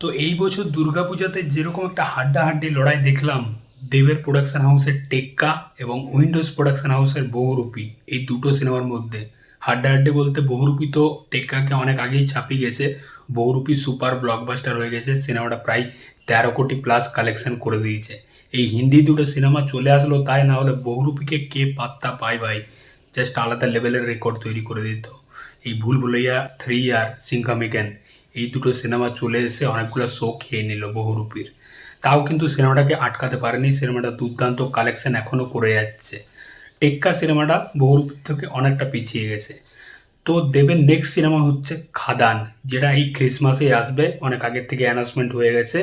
তো এই বছর দুর্গাপূজাতে যেরকম একটা হাড্ডাহাড্ডি লড়াই দেখলাম, দেবের প্রোডাকশন হাউসের টেক্কা এবং উইন্ডোজ প্রোডাকশন হাউসের বহুরূপী, এই দুটো সিনেমার মধ্যে। হাড্ডাহাড্ডি বলতে বহুরূপী তো টেক্কাকে অনেক আগেই ছাপিয়ে গেছে, বহুরূপী সুপার ব্লকবাস্টার হয়ে গেছে সিনেমাটা প্রায় তেরো কোটি প্লাস কালেকশন করে দিয়েছে। এই হিন্দি দুটো সিনেমা চলে আসলো তাই না হলে বহুরূপীকে কে পাত্তা পায় ভাই? জাস্ট আলাদা লেভেলের রেকর্ড তৈরি করে দিত। এই ভুল ভুলাইয়া থ্রি আর সিংকামিকেন এই দুটো সিনেমা চলে এসে অনেকগুলো শো খেয়ে নিল বহুরূপীর তাও কিন্তু সিনেমাটাকে আটকাতে পারেনি, সিনেমাটা দুর্দান্ত কালেকশন এখনও করে যাচ্ছে। টেক্কা সিনেমাটা বহুরূপীর থেকে অনেকটা পিছিয়ে গেছে। তো দেবের নেক্সট সিনেমা হচ্ছে খাদান, যেটা এই ক্রিসমাসেই আসবে, অনেক আগের থেকে অ্যানাউন্সমেন্ট হয়ে গেছে।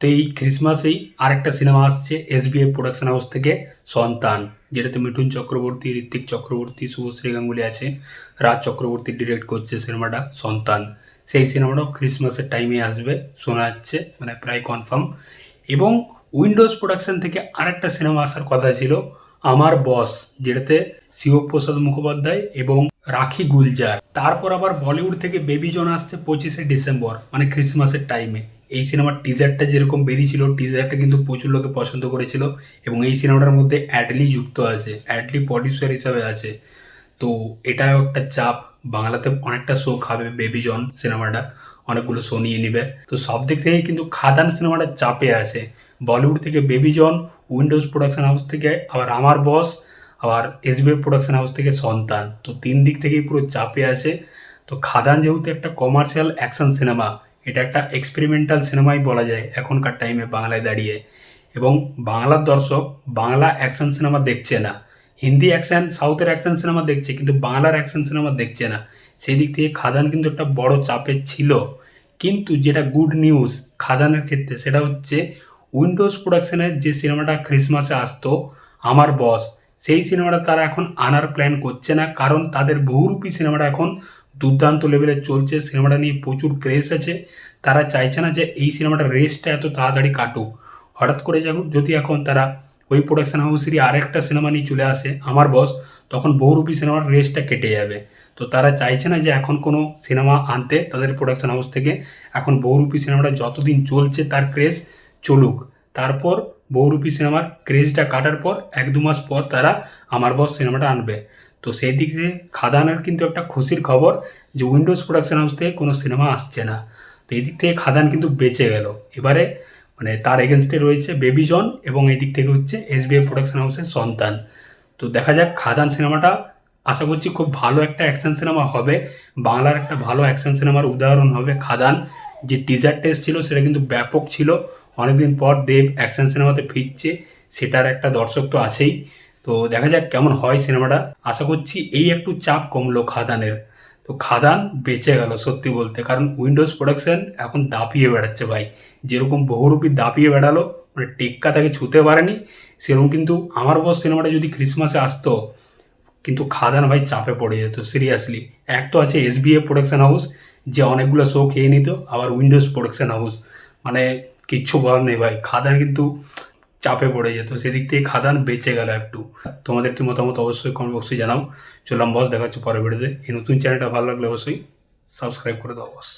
তো এই ক্রিসমাসেই আরেকটা সিনেমা আসছে এসবিএফ প্রোডাকশন হাউস থেকে সন্তান, যেটাতে মিঠুন চক্রবর্তী, ঋত্বিক চক্রবর্তী শুভশ্রী গাঙ্গুলি আছে। রাজ চক্রবর্তী ডিরেক্ট করছে সিনেমাটা সন্তান। সেই সিনেমাটাও ক্রিসমাসের টাইমে আসবে, শোনা যাচ্ছে মানে প্রায় কনফার্ম এবং উইন্ডোজ প্রোডাকশন থেকে আরেকটা সিনেমা আসার কথা ছিল, আমার বস যেটাতে শিবপ্রসাদ মুখোপাধ্যায় এবং রাখি গুলজার। তারপর আবার বলিউড থেকে বেবি জন আসছে পঁচিশে ডিসেম্বর মানে ক্রিসমাসের টাইমে এই সিনেমার টিজারটা যেরকম বেরিয়েছিল টিজারটা কিন্তু প্রচুর লোকে পছন্দ করেছিল এবং এই সিনেমাটার মধ্যে অ্যাডলি যুক্ত আছে অ্যাডলি প্রডিউসার হিসাবে আছে। তো এটাও একটা চাপ। বাংলাতে অনেকটা শো খাবে বেবি জন সিনেমাটা অনেকগুলো শো নিয়ে নেবে। তো সব দিক থেকে কিন্তু খাদান সিনেমাটা চাপে আছে। বলিউড থেকে বেবি জন উইন্ডোজ প্রোডাকশন হাউস থেকে আবার আমার বস আবার এসবিএফ প্রোডাকশন হাউস থেকে সন্তান। তো তিন দিক থেকেই পুরো চাপে আছে। তো খাদান যেহেতু একটা কমার্শিয়াল অ্যাকশন সিনেমা এটা একটা এক্সপেরিমেন্টাল সিনেমাই বলা যায় এখনকার টাইমে বাংলায় দাঁড়িয়ে। এবং বাংলার দর্শক বাংলা অ্যাকশন সিনেমা দেখছে না। হিন্দি অ্যাকশন সাউথের অ্যাকশন সিনেমা দেখছে, কিন্তু বাংলার অ্যাকশন সিনেমা দেখছে না। সেই দিক থেকে খাদান কিন্তু একটা বড় চাপে ছিল। কিন্তু যেটা গুড নিউজ খাদানের ক্ষেত্রে, সেটা হচ্ছে উইন্ডোজ প্রোডাকশনের যে সিনেমাটা ক্রিসমাসে আসতো, আমার বস সেই সিনেমাটা তারা এখন আনার প্ল্যান করছে না। কারণ তাদের বহুরূপী সিনেমাটা এখন দুর্দান্ত লেভেলে চলছে। সিনেমাটা নিয়ে প্রচুর ক্রেজ আছে। তারা চাইছে না যে এই সিনেমাটার রেসটা এত তাড়াতাড়ি কাটুক। হঠাৎ করে যখন, যদি এখন তারা ওই প্রোডাকশন হাউসেরই আরেকটা সিনেমা নিয়ে চলে আসে, আমার বস তখন বহুরূপী সিনেমার রেসটা কেটে যাবে। তো তারা চাইছে না যে এখন কোনো সিনেমা আনতে তাদের প্রোডাকশন হাউস থেকে, এখন বহুরূপী সিনেমাটা যতদিন চলছে তার ক্রেজ চলুক। তারপর বহুরূপী সিনেমার ক্রেজটা কাটার পর এক দু মাস পর তারা আমার বস সিনেমাটা আনবে। তো সেই দিক থেকে খাদানের কিন্তু একটা খুশির খবর যে উইন্ডোজ প্রোডাকশন হাউস থেকে কোনো সিনেমা আসছে না। তো এই দিক থেকে খাদান কিন্তু বেঁচে গেল। এবারে মানে তার এগেনস্টে রয়েছে বেবি জন এবং এই দিক থেকে হচ্ছে এস এসবিআই প্রোডাকশন হাউসের সন্তান। তো দেখা যাক খাদান সিনেমাটা আশা করছি খুব ভালো একটা অ্যাকশন সিনেমা হবে। বাংলার একটা ভালো অ্যাকশন সিনেমার উদাহরণ হবে খাদান। যে টিজার টেস্ট ছিল সেটা কিন্তু ব্যাপক ছিল। অনেকদিন পর দেব অ্যাকশন সিনেমাতে ফিরছে, সেটার একটা দর্শক তো আছেই। তো দেখা যাক কেমন হয় সিনেমাটা। আশা করছি এই একটু চাপ কমলো খাদানের। তো খাদান বেঁচে গেল সত্যি বলতে। কারণ উইন্ডোজ প্রোডাকশন এখন দাপিয়ে বেড়াচ্ছে ভাই। যেরকম বহুরূপী দাপিয়ে বেড়ালো মানে টেক্কা তাকে ছুতে পারেনি, সেরকম কিন্তু আমার বস সিনেমাটা যদি ক্রিসমাসে আসতো, কিন্তু খাদান ভাই চাপে পড়ে যেত সিরিয়াসলি এক তো আছে এসবিএ প্রোডাকশন হাউস যে অনেকগুলো শো খেয়ে নিত, আবার উইন্ডোজ প্রোডাকশন হাউস মানে কিচ্ছু বলার নেই ভাই। খাদান কিন্তু চাপে পড়ে যেত, সেদিক থেকে খাদান বেঁচে গেল একটু। তোমাদের কি মতামত অবশ্যই কমেন্ট বক্সে জানাও। চললাম বস দেখা হচ্ছে পরে ভিডিওতে এই নতুন চ্যানেলটা ভালো লাগলে অবশ্যই সাবস্ক্রাইব করে দাও বস